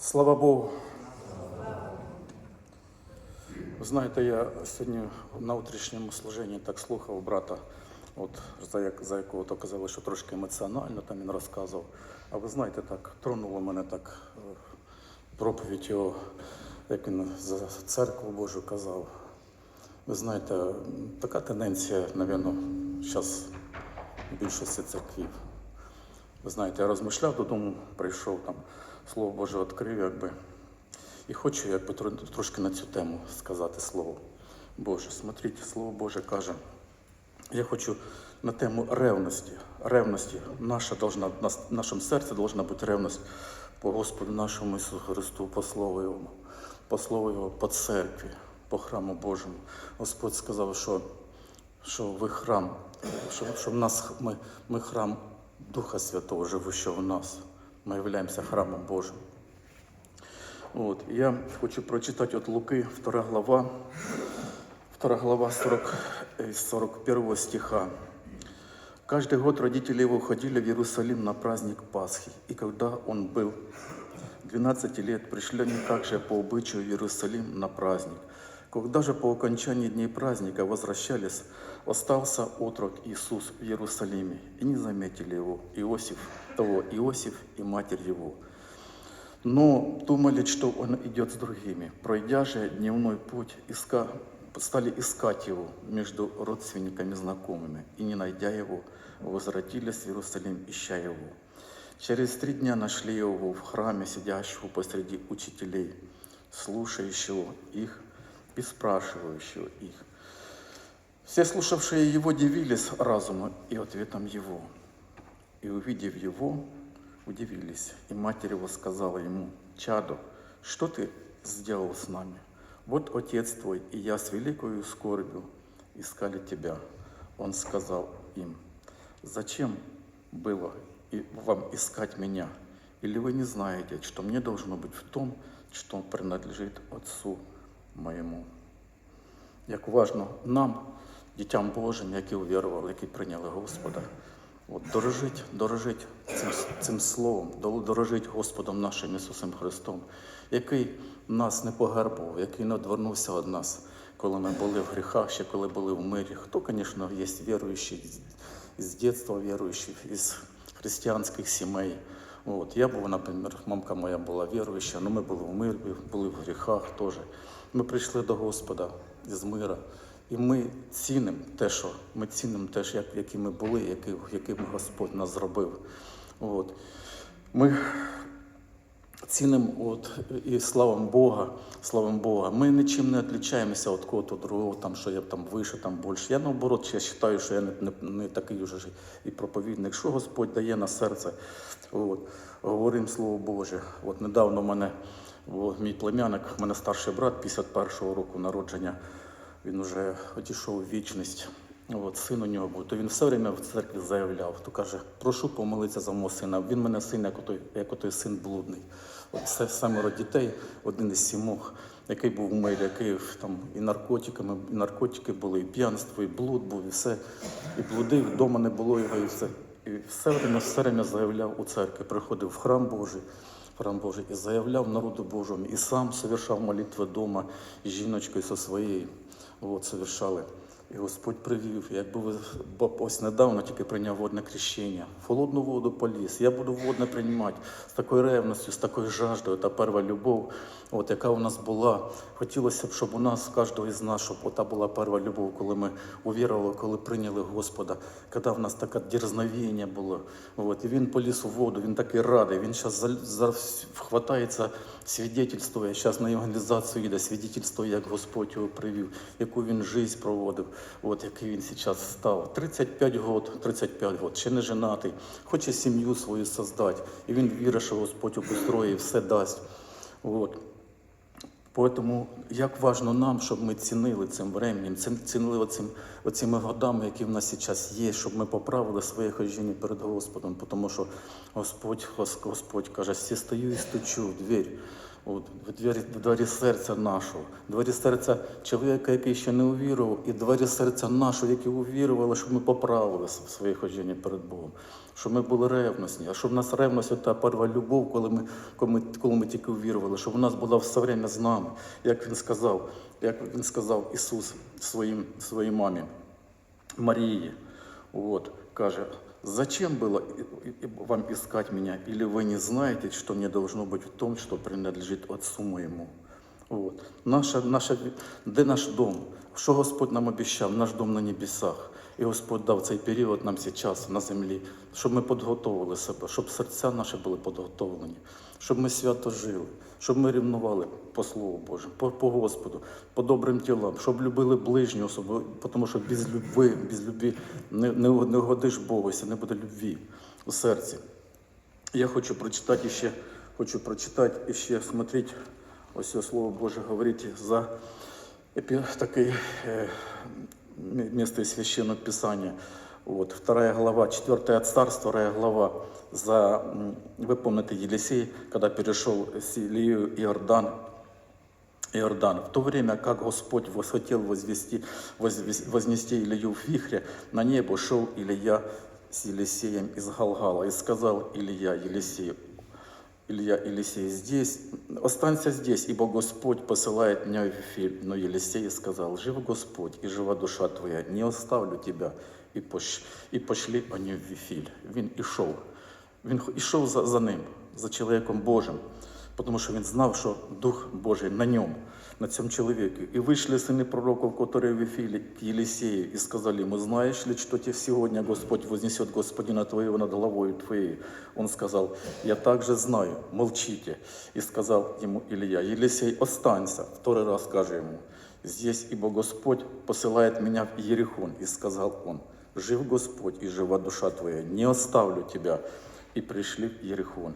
Слава Богу. Ви знаєте, я сьогодні на утрішньому служенні так слухав брата, от за, як, за якого то казали, що трошки емоціонально там він розказував. А ви знаєте, так тронуло мене так е, проповідь його, як він за церкву Божу казав. Ви знаєте, така тенденція, напевно, зараз в більшості церквів. Ви знаєте, я розмишляв додому, прийшов там, Слово Боже відкрив, якби. І хочу якби трошки на цю тему сказати слово Боже. Смотрите, Слово Боже каже, я хочу на тему ревності. Ревності. Наша должна, в нашому серці должна бути ревність по Господу нашому Ісусу Христу, по Слову Його, по Слову Його, по церкві, по храму Божому. Господь сказав, що, що ви храм, що, що в нас ми, ми храм Духа Святого, живущого в нас. Ми являємося храмом Божим. От, я хочу прочитати от Луки, 2 глава, 2 глава 40, э, 41 стиха. Каждый год родители его уходили в Иерусалим на праздник Пасхи. И когда он был 12 лет, пришли они также по обычаю в Иерусалим на праздник. Когда же по окончании дней праздника возвращались, остался отрок Иисус в Иерусалиме, и не заметили его Иосиф, того Иосиф и матерь его. Но думали, что он идет с другими. Пройдя же дневной путь, иска... стали искать его между родственниками знакомыми, и не найдя его, возвратились в Иерусалим, ища его. Через три дня нашли его в храме, сидящего посреди учителей, слушающего их и спрашивающего их. Все слушавшие его дивились разуму и ответом его. И увидев его, удивились. И матерь его сказала ему, «Чадо, что ты сделал с нами? Вот отец твой и я с великою скорбью искали тебя». Он сказал им, «Зачем было вам искать меня? Или вы не знаете, что мне должно быть в том, что принадлежит Отцу моєму?» Як важно нам, дітям Божим, які увірували, які прийняли Господа, от, дорожить, дорожить цим, цим словом, дорожить Господом нашим Ісусом Христом, який нас не погербував, який не відвернувся від нас, коли ми були в гріхах, ще коли були в мирі. Хто, звісно, є віруючий з- дитинства віруючий, із християнських сімей. От, я був, наприклад, мамка моя була віруюча, але ми були в мирі, були в гріхах теж. Ми прийшли до Господа з мира. І ми цінимо те, що ми цінимо те, як, які ми були, яким, яким Господь нас зробив. От. Ми цінимо от, і славимо Бога, славимо Бога. Ми нічим не відрізняємося від кого-то другого, там, що я там вище, там більше. Я наоборот, я вважаю, що я не, не, не такий вже і проповідник. Що Господь дає на серце, от, говоримо Слово Боже. От недавно мене о, мій племянник, мене старший брат 51-го року народження, він вже одійшов у вічність. От, син у нього був, то він все время в церкві заявляв, то каже, прошу помолитися за мого сина. Він мене син, як отой, як отой син блудний. От це семеро дітей, один із сімох, який був в мирі, який там і наркотиками, і наркотики були, і п'янство, і блуд був, і все. І блудив, вдома не було його, і все. І все время, все время заявляв у церкві, приходив в храм Божий, храм Божий і заявляв народу Божому, і сам совершав молитви вдома, і жіночкою зі своєю от, совершали. І Господь привів, якби ви ось недавно тільки прийняв водне крещення, холодну воду поліз. Я буду водне приймати з такою ревністю, з такою жаждою, та перша любов, от яка у нас була. Хотілося б, щоб у нас, кожного із нас, щоб ота була перша любов, коли ми увірували, коли прийняли Господа, коли в нас таке дерзновіння було. От, і він поліз у воду, він такий радий. Він зараз хватається, свідетельствує, зараз на евангелізацію йде, свідетельствує, як Господь його привів, яку він життя проводив, от який він зараз став. 35 років, 35 років, ще не женатий, хоче сім'ю свою создати. І він вірить, що Господь обустроїть, все дасть. От. Тому як важно нам, щоб ми цінили цим временем, цін- цінили оцим, оцими годами, які в нас зараз є, щоб ми поправили своє хожіння перед Господом, тому що Господь, Господь каже, всі стою і стучу в двір. От, в двері, двері серця нашого, двері серця чоловіка, який ще не увірував, і двері серця нашого, які увірували, щоб ми поправилися в своїх ходженні перед Богом, щоб ми були ревностні, а щоб в нас ревність та перша любов, коли ми, коли ми, коли ми тільки увірували, щоб у нас була все время з нами, як він сказав, як він сказав Ісус своїм, своїй мамі. Марии. Вот, каже, зачем было и- и- вам искать меня? Или вы не знаете, что мне должно быть в том, что принадлежит Отцу моему? Вот. Наша, наша, де наш дом? Що Господь нам обіцяв? Наш дом на небесах. І Господь дав цей період нам зараз на землі, щоб ми підготовили себе, щоб серця наші були підготовлені, щоб ми свято жили, щоб ми рівнували по Слову Божому, по, по Господу, по добрим ділам, щоб любили ближню особу, тому що без любви, без любві не, не, не угодиш Богу, не буде любві у серці. Я хочу прочитати ще, хочу прочитати ще, смотреть, ось це Слово Боже говорить за такий е, место из Священного Писания. Вот, вторая глава, четвертая царство, вторая глава. За, вы помните Елисей, когда перешел с Илию Иордан, Иордан. В то время, как Господь хотел возвести, возвес- вознести Илью в вихре, на небо шел Илья с Елисеем из Галгала и сказал Илья Елисею, Илья Елисей, здесь, останься здесь, ибо Господь посылает меня в Вифиль. Но Елисей сказал, жив Господь и жива душа твоя, не оставлю тебя. І, пош... і пошли вони в Віфіль. Він ішов. Він ішов за, за ним, за чоловіком Божим, тому що він знав, що Дух Божий на ньому, на цьому чоловіку. І вийшли сини пророков, які в Віфілі, к Єлисею, і сказали ему, знаешь ли, что тебе сегодня Господь вознесет Господина твоего над головою твоей? Он сказал, я также знаю, молчите. И сказал ему Илья, Елисей, останься. Второй раз скажи ему, здесь, ибо Господь посылает меня в Иерихон. И сказал он, жив Господь и жива душа твоя, не оставлю тебя. И пришли в Иерихон.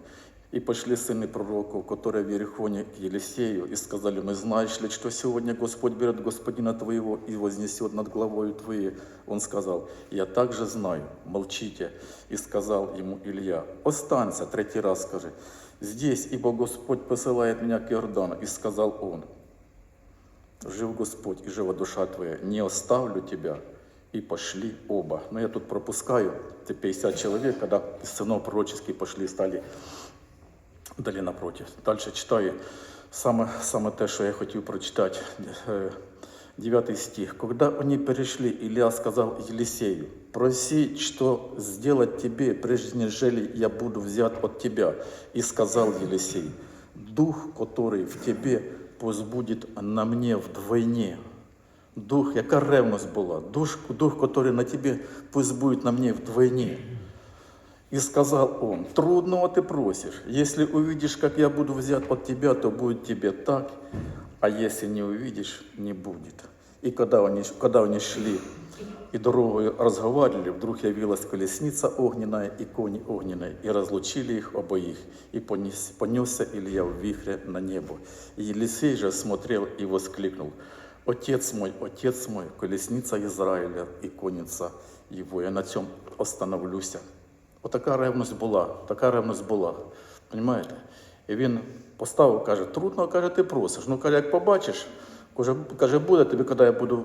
И пошли сыны пророков, которые в Иерихоне к Елисею, и сказали, мы знаешь ли, что сегодня Господь берет господина твоего и вознесет над главою твоей? Он сказал, я также знаю, молчите. И сказал ему Илья, останься, третий раз скажи, здесь, ибо Господь посылает меня к Иордану. И сказал он, жив Господь и жива душа твоя, не оставлю тебя И пошли оба. Но я тут пропускаю, это 50 человек, когда из сынов пророческих пошли, стали далі напротив. Далі читаю саме, саме те, що я хотів прочитати. Е, Девятый стих. Когда они перешли, Илья сказал Елисею, проси, что сделать тебе, прежде нежели я буду взят от тебя. И сказал Елисей, дух, который в тебе, пусть будет на мне вдвойне. Дух, яка ревність була, дух, дух, который на тебе, пусть будет на мне вдвойне. И сказал он, трудного ты просишь, если увидишь, как я буду взят от тебя, то будет тебе так, а если не увидишь, не будет. И когда они, когда они шли и дорогою разговаривали, вдруг явилась колесница огненная и кони огненные, и разлучили их обоих, и понес, понесся Илья в вихре на небо. И Елисей же смотрел и воскликнул, Отец мой, отец мой, колесница Израиля и конница его. Я на цьому остановлюся. Отака ревність була, така ревність була. Понимаєте? І він поставив, каже, трудно, каже, ти просиш. Ну, каже, як побачиш, каже, буде тобі, коли я буду.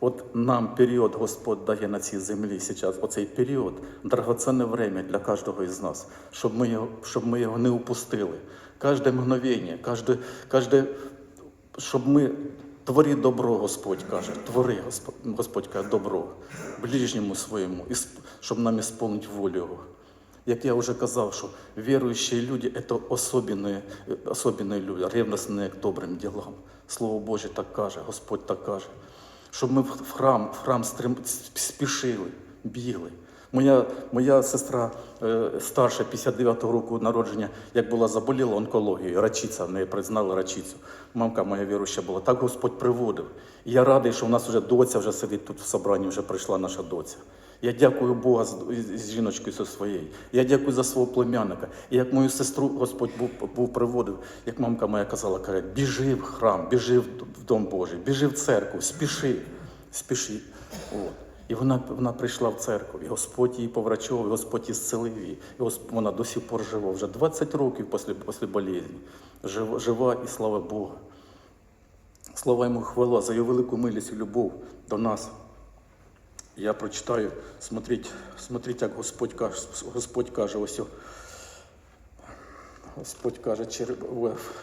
От нам період Господь дає на цій землі зараз, оцей період, драгоценне время для кожного із нас, щоб ми його, щоб ми його не упустили. Кожне мгновення, кожне, кожне щоб ми твори добро, Господь каже, твори, Господь, Господь каже, добро ближньому своєму, і щоб нам ісполнити волю Його. Як я вже казав, що віруючі люди це особенні, особенні люди, ревностні к добрим ділам. Слово Боже так каже, Господь так каже. Щоб ми в храм, в храм стрим, спішили, бігли. Моя, моя сестра е, старша 59-го року народження, як була заболіла онкологією, рачиця, в неї признали рачицю. Мамка моя віруюча була. Так Господь приводив. І я радий, що в нас вже доця вже сидить тут в собранні, вже прийшла наша доця. Я дякую Бога з, жіночкою своєю. Я дякую за свого племянника. І як мою сестру Господь був, був приводив, як мамка моя казала, каже, біжи в храм, біжи в Дом Божий, біжи в церкву, спіши, спіши. От. І вона, вона прийшла в церкву, і Господь її поврачував, і Господь ісцелив її. І вона до сих пор жива, вже 20 років після, після болезні. Жива, жива і слава Богу. Слава йому хвала за його велику милість і любов до нас. Я прочитаю, смотріть, смотріть, як Господь каже, Господь каже ось. Господь каже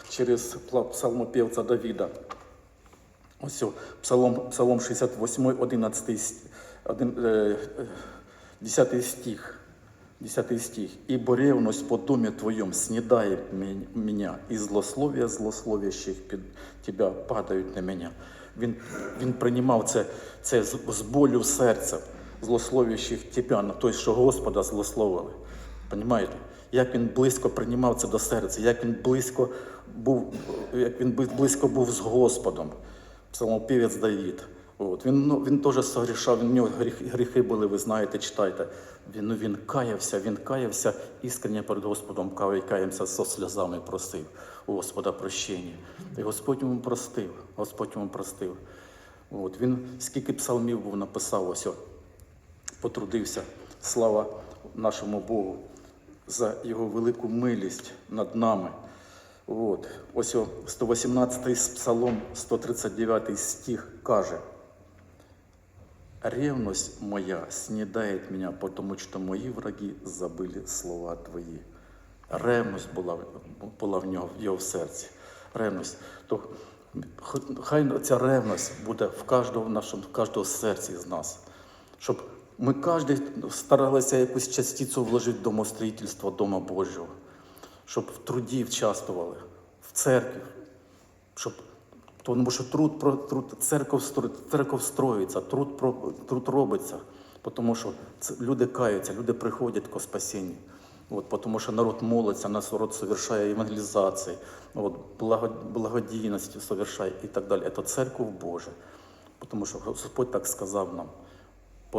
через, псалмопівця Давіда. Ось Псалом, Псалом 68, 11, ст- один, е, е, 10 стих. 10 стих. «Ибо ревность по доме твоем снедает мен- меня, и злословия злословящих під тебя падають на мене». Він, він приймав це, це з, з болю в серце, злословящих тебе, на той, що Господа злословили. Понимаєте? Як він близько приймав це до серця, як він близько був, як він близько був з Господом. Псалмопівець Давід. От. Він, ну, він теж согрішав, у нього гріхи, були, ви знаєте, читайте. Він, ну, він каявся, він каявся іскренне перед Господом, каявся со сльозами просив у Господа прощення. І Господь йому простив, Господь йому простив. От. Він скільки псалмів був написав, ось, потрудився. Слава нашому Богу за його велику милість над нами. От. Ось о, 118 псалом, 139 стих каже. Ревность моя снедает меня, потому что мои враги забыли слова твої. Ревність була, була в нього в його серці. Ревність. То хай ця ревність буде в кожного нашому, в кожного серці з нас. Щоб ми кожен старалися якусь частицю вложити в домостроїтельство Дома Божого, щоб в труді участвували, в церкві, щоб тому що труд про труд церков церков строїться, труд про труд робиться, тому що люди каються, люди приходять к спасінню. От, тому що народ молиться, народ совершає евангелізації, от, благодійність совершає і так далі. Це церква Божа. Тому що Господь так сказав нам.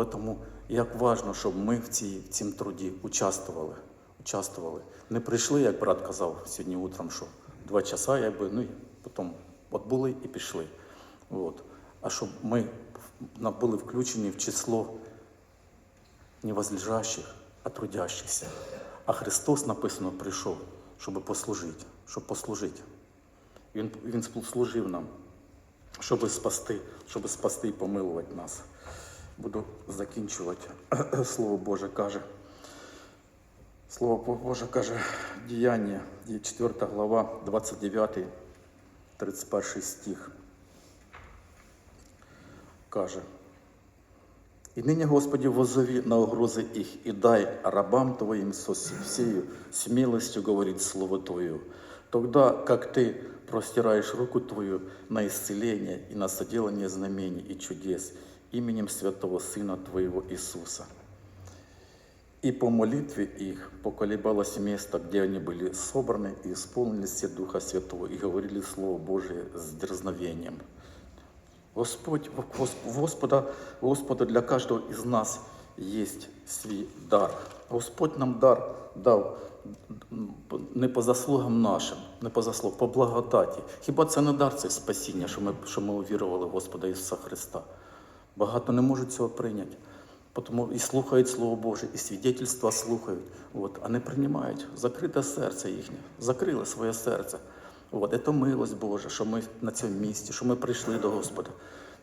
Тому як важливо, щоб ми в, цій, в цім труді участвували. участвували. Не прийшли, як брат казав сьогодні утром, що два часа, якби, ну і потім от були і пішли. От. А щоб ми були включені в число не возлежащих, а трудящихся. А Христос написано прийшов, щоб послужити, щоб послужити. Він, він служив нам, щоб спасти, щоб спасти і помилувати нас. Буду закінчувати. Слово Боже каже. Слово Боже каже, діяння, 4 глава, 29, 31 стих. Каже. И ныне, Господи, возови на угрозы их и дай рабам Твоим со всею смелостью говорить Слово Твое. Тогда, как Ты простираешь руку Твою на исцеление и на соделание знамений и чудес именем Святого Сына Твоего Иисуса. И по молитве их поколебалось место, где они были собраны, и исполнились все Духа Святого, и говорили Слово Божие с дерзновением. Господь, Господа, Господа для каждого из нас есть свій дар. Господь нам дар дав не по заслугам нашим, не по заслугам, по благодаті. Хіба це не дар це спасіння, що ми, що ми увірували в Господа Ісуса Христа? Багато не можуть цього прийняти. Тому і слухають Слово Боже, і свідетельства слухають, от, а не приймають. Закрите серце їхнє, закрили своє серце. От, це милость Божа, що ми на цьому місці, що ми прийшли до Господа.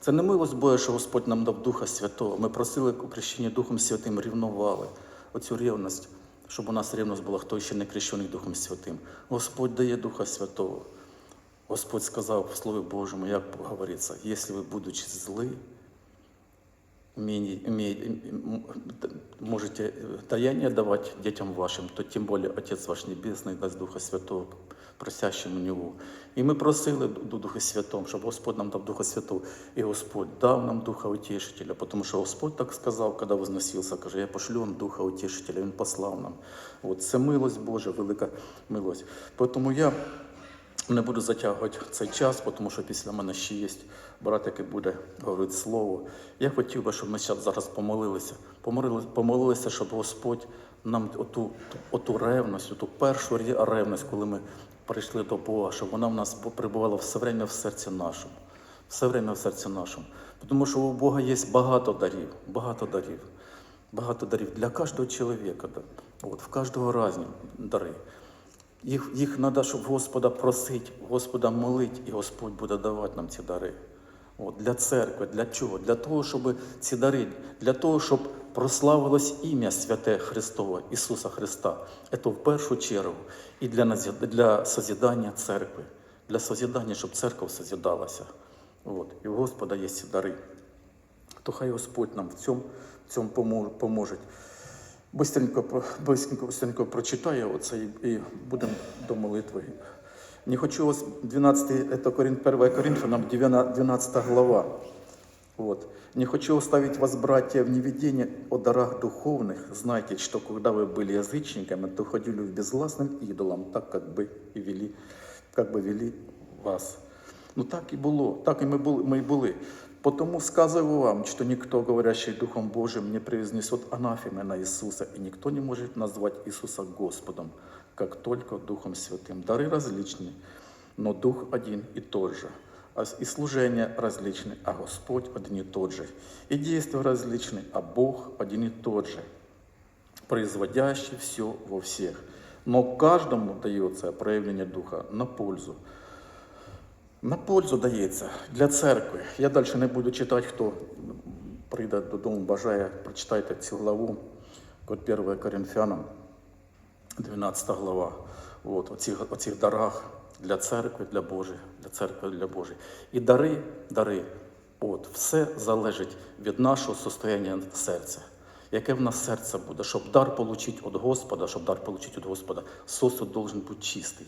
Це не милость Божа, що Господь нам дав Духа Святого. Ми просили у крещенні Духом Святим, рівнували оцю рівність, щоб у нас рівність була, хто ще не крещений Духом Святим. Господь дає Духа Святого. Господь сказав в Слові Божому, як говориться, якщо ви, будучи зли, умение, можете даяние давать детям вашим, то тем более Отец ваш Небесный дасть Духа Святого просящему Него. І ми просили до Духа Святого, щоб Господь нам дав Духа Святого. І Господь дав нам Духа Утешителя, тому що Господь так сказав, коли возносився, каже, я пошлю вам Духа Утешителя, Він послав нам. От це милость Божа, велика милость. Тому я не буду затягувати цей час, тому що після мене ще є брат, який буде говорити слово. Я хотів би, щоб ми зараз помолилися. Помолилися, помолилися, щоб Господь нам оту, оту ревність, оту першу ревність, коли ми прийшли до Бога, щоб вона в нас перебувала все время в серці нашому. все время в серці нашому. Тому що у Бога є багато дарів, багато дарів, багато дарів для кожного чоловіка. От, в кожного різні дари. Їх, їх треба, щоб Господа просити, Господа молити, і Господь буде давати нам ці дари. От, для церкви, для чого? Для того, щоб ці дари, для того, щоб прославилось ім'я святе Христове, Ісуса Христа. Це в першу чергу і для, для созідання церкви, для созідання, щоб церква созідалася. От. І у Господа є ці дари. То хай Господь нам в цьому, в цьому поможе. Быстренько, про- быстренько, быстренько прочитаю оце і, і будемо до молитви. Не хочу вас 12, это Корин, 1 Коринфянам 12 глава. Вот. Не хочу оставить вас, братья, в неведении о дарах духовных. Знайте, что когда вы были язычниками, то ходили в безгласным идолам, так как бы и вели, как бы вели вас. Ну так і було, так і ми були. Ми й були. Потому сказываю вам, что никто, говорящий Духом Божиим, не произнесет анафемы на Иисуса, и никто не может назвать Иисуса Господом, как только Духом Святым. Дары различны, но Дух один и тот же. А И служения различны, а Господь один и тот же. И действия различны, а Бог один и тот же производящий все во всех. Но каждому дается проявление Духа на пользу. На пользу дається для церкви. Я далі не буду читати, хто прийде додому, бажає, прочитайте цю главу, от 1 Коринфянам, 12 глава. От, оцих, оцих дарах для церкви, для Божої, для церкви, для Божої. І дари, дари, от, все залежить від нашого состояння серця. Яке в нас серце буде, щоб дар отримати від Господа, щоб дар отримати від Господа, сосуд должен бути чистий.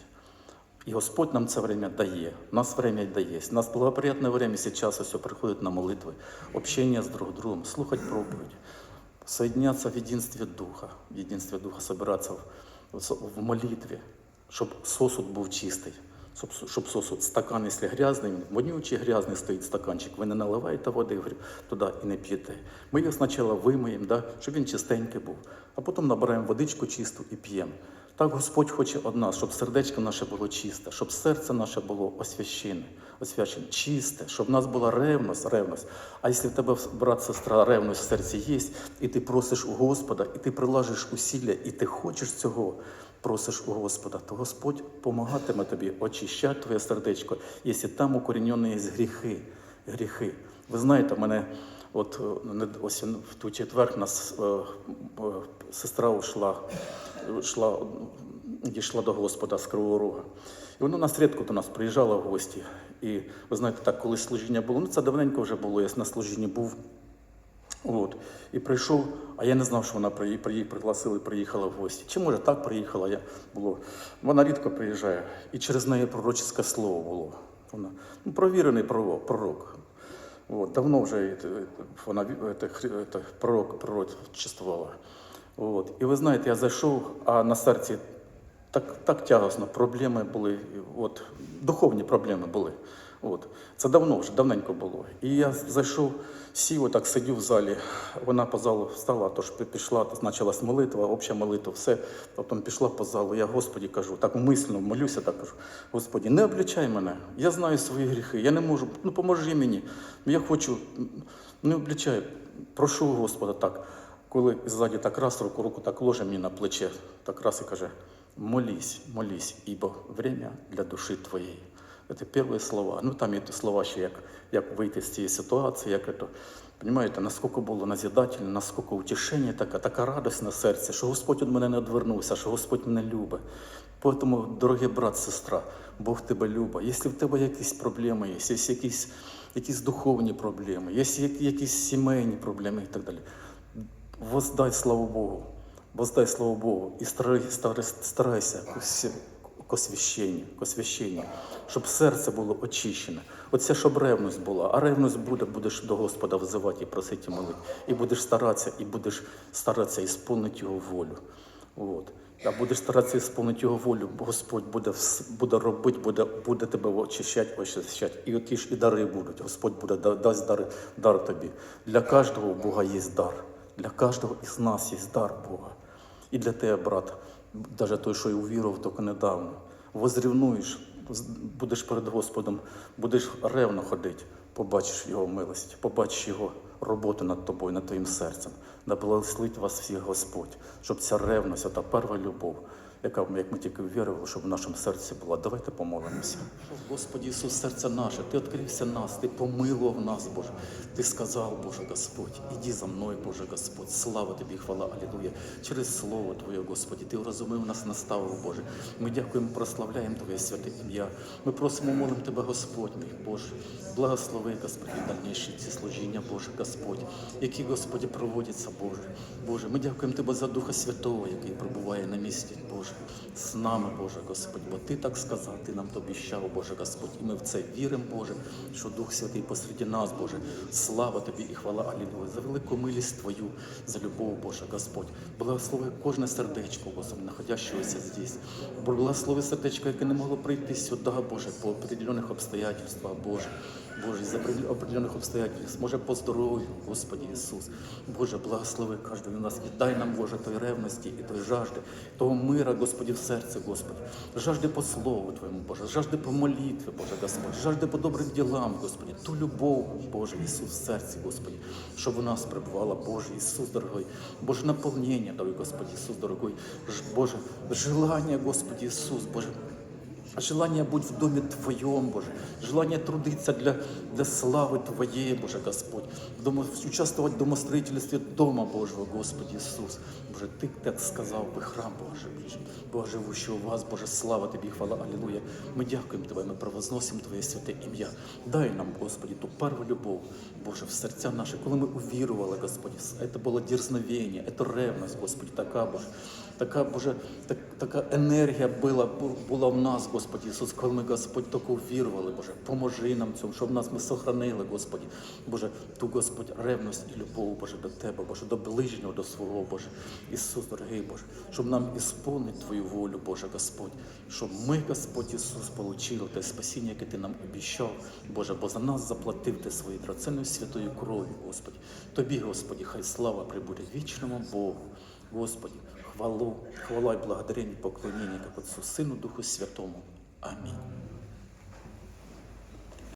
И Господь нам це время дає, нас время дає. У нас благоприятное время сейчас все приходит на молитвы, общение с друг другом, слухать проповедь, соединяться в единстве Духа, в единстве Духа, собираться в, в молитве, щоб сосуд був чистий. Щоб, щоб сосуд, стакан, якщо грязний, вонючий грязний стоїть стаканчик, ви не наливаєте води туди і не п'єте. Ми його спочатку вимиємо, да, щоб він чистенький був, а потім набираємо водичку чисту і п'ємо. Так Господь хоче од нас, щоб сердечко наше було чисте, щоб серце наше було освящене, освячене, чисте, щоб в нас була ревність, ревність. А якщо в тебе, брат, сестра, ревність в серці є, і ти просиш у Господа, і ти прилажиш усилля, і ти хочеш цього, просиш у Господа, то Господь помагатиме тобі очищати твоє сердечко, якщо там укорінені є гріхи, гріхи. Ви знаєте, мене от е, ось в ту четвер нас е, е, сестра ушла, йшла, дійшла до Господа з Кривого Рога. І вона нас рідко до нас приїжджала в гості. І ви знаєте, так, коли служіння було, ну це давненько вже було, я на служінні був. От. І прийшов, а я не знав, що вона приї- пригласили, приїхала в гості. Чи може так приїхала? Я було. Вона рідко приїжджає. І через неї пророчеське слово було. Вона ну, провірений пророк. От, давно вже вона пророк, пророчествувала. От. І ви знаєте, я зайшов, а на серці так, так тягосно, проблеми були, от, духовні проблеми були. От. Це давно вже, давненько було. І я зайшов, сів, отак сидів в залі, вона по залу встала, тож пі- пішла, почалась молитва, обща молитва, все. Потім пішла по залу. Я Господі кажу, так мислено молюся, так кажу, Господі, не обличай мене, я знаю свої гріхи, я не можу, ну поможи мені. Я хочу, не обличай, прошу Господа так. Коли ззаді так раз руку, руку так ложе мені на плече, так раз і каже, молись, молись, ибо время для душі твоєї. Це перші слова. Ну там є слова ще, як, як вийти з цієї ситуації, як це. Понимаєте, наскільки було назідательно, наскільки утішення, така, така радість на серці, що Господь від мене не відвернувся, що Господь мене любить. Тому, дорогий брат, сестра, Бог тебе любить. Якщо в тебе якісь проблеми є, якщо якісь, якісь духовні проблеми, якщо якісь сімейні проблеми і так далі, воздай славу Богу, воздай славу Богу і старай, старай, старайся к освя- освященню, к освященню, щоб серце було очищене. Оце, щоб ревність була. А ревність буде, будеш до Господа взивати і просити і молити. І будеш старатися, і будеш старатися ісполнити Його волю. От. А будеш старатися ісполнити Його волю, Господь буде, буде робити, буде, буде тебе очищати, очищати. І оті ж і дари будуть. Господь буде дасть дар, дар тобі. Для кожного Бога є дар. Для кожного із нас є дар Бога. І для тебе, брат, навіть той, що й увірував тільки недавно, возрівнуєш, будеш перед Господом, будеш ревно ходити, побачиш Його милость, побачиш Його роботу над тобою, над твоїм серцем. Да благословить вас всіх Господь, щоб ця ревність, та перша любов, яка як ми тільки вірили, щоб в нашому серці була. Давайте помолимося. Господи Ісус, серце наше, Ти відкрився нас, Ти помилував нас, Боже. Ти сказав, Боже Господь, іди за мною, Боже Господь. Слава Тобі, хвала, Алілуя. Через Слово Твоє, Господи, Ти вразумив нас, наставив, Боже. Ми дякуємо, прославляємо Твоє святе ім'я. Ми просимо, молимо Тебе, Господь мій, Боже. Благослови, Господи, дальніші ці служіння, Боже Господь, які, Господи, проводяться, Боже. Боже, ми дякуємо Тебе за Духа Святого, який пробуває на місці, Боже, з нами, Боже Господь, бо Ти так сказав, Ти нам то обіщав, Боже Господь, і ми в це віримо, Боже, що Дух Святий посереді нас, Боже. Слава Тобі і хвала Алілуя, за велику милість Твою, за любов, Боже Господь. Благослови кожне сердечко, Господи, находящееся здесь. Благослови сердечко, яке не могло прийти сюди, Боже, по определених обстоятельствах, Боже. Боже, из определенных обстоятельств, може по здоров'ю, Господи Ісус. Боже, благослови кожного нас. І дай нам, Боже, той ревності і той жажди, того мира, Господи, в серці, Господи. Жажди по Слову Твоєму, Боже, жажди по молитві, Боже Господь, жажди по добрим ділам, Господи, ту любов, Боже Ісус, в серці, Господи, щоб у нас пребувала, Боже Ісус, дорогой, Боже, наповнення, дорогой, Господи Ісус, дорогой, Боже, желання, Господи Ісус, Боже, Желание быть в доме Твоем, Боже. Желание трудиться для, для славы Твоей, Боже Господь. Дома, участвовать в домостроительстве Дома Божьего, Господи Иисус. Боже, Ты так сказал бы храм Божий, ближний. Бога живущий у вас, Боже, слава Тобі, хвала, Аллилуйя. Ми дякуємо Тебе, ми провозносимо Твоє святе ім'я. Дай нам, Господи, ту перву любов, Боже, в серця наші, коли ми увірували, Господи. Це було дерзновення, це ревність, Господи, така, Боже. Така, Боже, так, така енергія була, була в нас, Господи Ісус, коли ми, Господь, тільки увірували, Боже, поможи нам цьому, щоб нас ми сохранили, Господи. Боже, ту, Господь, ревність і любов, Боже, до Тебе, Боже, до ближнього, до свого, Боже. Ісус, дорогий Боже, щоб нам ісполнити Твою волю, Боже, Господь, щоб ми, Господь Ісус, получили те спасіння, яке Ти нам обіщав, Боже, бо за нас заплатив Ти своєю драгоценною святою кров'ю, Господи. Тобі, Господі, хай слава прибуде вічному Богу, Господі, хвалу, хвала і благодарення, поклоніння, як Отцу, Сину, Духу Святому. Амінь.